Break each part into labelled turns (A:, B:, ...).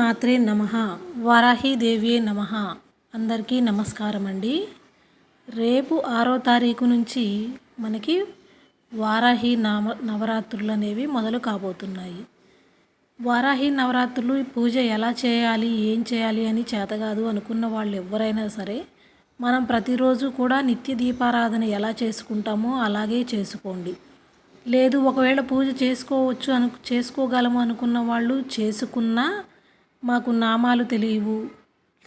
A: మాత్రే నమ. వారాహిదేవియే నమ. అందరికీ నమస్కారం అండి రేపు ఆరో తారీఖు నుంచి మనకి వారాహి నవ నవరాత్రులు అనేవి మొదలు కాబోతున్నాయి. వారాహి నవరాత్రులు పూజ ఎలా చేయాలి ఏం చేయాలి అని చేతగాదు అనుకున్న వాళ్ళు ఎవరైనా సరే మనం ప్రతిరోజు కూడా నిత్య దీపారాధన ఎలా చేసుకుంటామో అలాగే చేసుకోండి. లేదు ఒకవేళ పూజ చేసుకోవచ్చు అను చేసుకోగలము అనుకున్న వాళ్ళు చేసుకున్నా మాకు నామాలు తెలియవు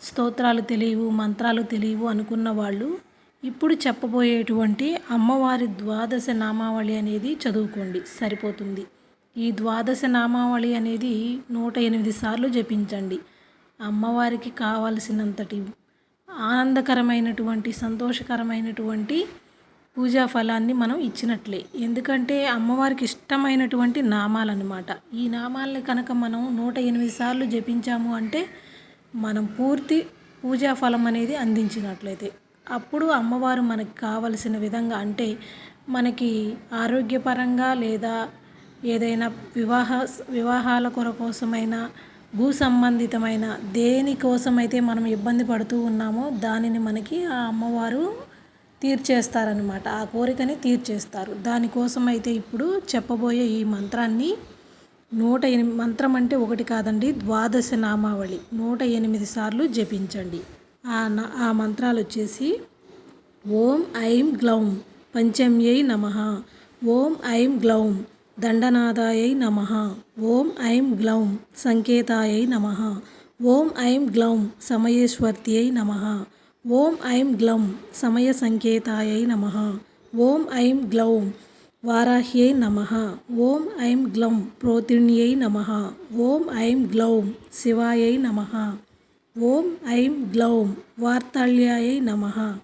A: స్తోత్రాలు తెలియవు మంత్రాలు తెలియవు అనుకున్న వాళ్ళు ఇప్పుడు చెప్పబోయేటువంటి అమ్మవారి ద్వాదశ నామావళి అనేది చదువుకోండి సరిపోతుంది. ఈ ద్వాదశ నామావళి అనేది నూట ఎనిమిది సార్లు జపించండి. అమ్మవారికి కావలసినంతటి ఆనందకరమైనటువంటి సంతోషకరమైనటువంటి పూజా ఫలాన్ని మనం ఇచ్చినట్లే. ఎందుకంటే అమ్మవారికి ఇష్టమైనటువంటి నామాలన్నమాట. ఈ నామాలని కనుక మనం నూట ఎనిమిది సార్లు జపించాము అంటే మనం పూర్తి పూజా ఫలం అనేది అందించినట్లయితే. అప్పుడు అమ్మవారు మనకి కావలసిన విధంగా అంటే మనకి ఆరోగ్యపరంగా లేదా ఏదైనా వివాహ వివాహాల కొరకోసమైనా భూ సంబంధితమైన దేనికోసమైతే మనం ఇబ్బంది పడుతూ ఉన్నామో దానిని మనకి ఆ అమ్మవారు తీర్చేస్తారనమాట ఆ కోరికని తీర్చేస్తారు. దానికోసం అయితే ఇప్పుడు చెప్పబోయే ఈ మంత్రాన్ని నూట ఎనిమిది మంత్రం అంటే ఒకటి కాదండి ద్వాదశ నామావళి. నూట ఎనిమిది సార్లు జపించండి. ఆ ఆ మంత్రాలు వచ్చేసి ఓం ఐం గ్లౌం పంచమ్యై నమ. ఓం ఐం గ్లౌం దండనాదాయై నమ. ఓం ఐం గ్లౌం సంకేతాయై నమ. ఓం ఐం గ్లౌం సమయేశ్వర్త్యై నమ. ఓం ఐం గ్లౌం సమయ సంకేతాయై నమ. ఓం ఐం గ్లౌం వారాహ్యై నమ. ఓం ఐం గ్లౌం ప్రోతిణ్యై నమ. ఓం ఐం గ్లౌం శివాయై నమ. ఓం ఐం గ్లౌం వార్తాళ్యాయై నమ.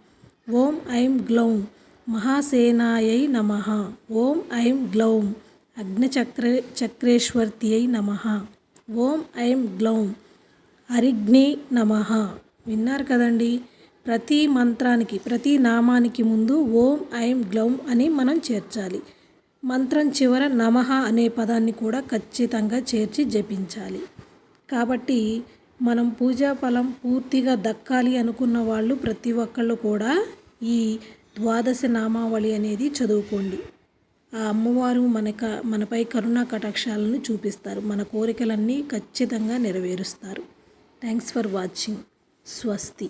A: ఓం ఐం గ్లౌం మహాసేనాయై నమ. ఓం ఐం గ్లౌం అగ్నిచక్ర చక్రేశ్వర్త్యై నమ. ఓం ఐం గ్లౌం అరిగ్ని నమ. విన్నారు కదండి? ప్రతి మంత్రానికి ప్రతి నామానికి ముందు ఓం ఐం గ్లౌం అని మనం చేర్చాలి. మంత్రం చివర నమః అనే పదాన్ని కూడా ఖచ్చితంగా చేర్చి జపించాలి. కాబట్టి మనం పూజా ఫలం పూర్తిగా దక్కాలి అనుకున్న వాళ్ళు ప్రతి ఒక్కళ్ళు కూడా ఈ ద్వాదశ నామావళి అనేది చదువుకోండి. ఆ అమ్మవారు మనక మనపై కరుణా కటాక్షాలను చూపిస్తారు. మన కోరికలన్నీ ఖచ్చితంగా నెరవేరుస్తారు. థ్యాంక్స్ ఫర్ వాచింగ్ స్వస్తి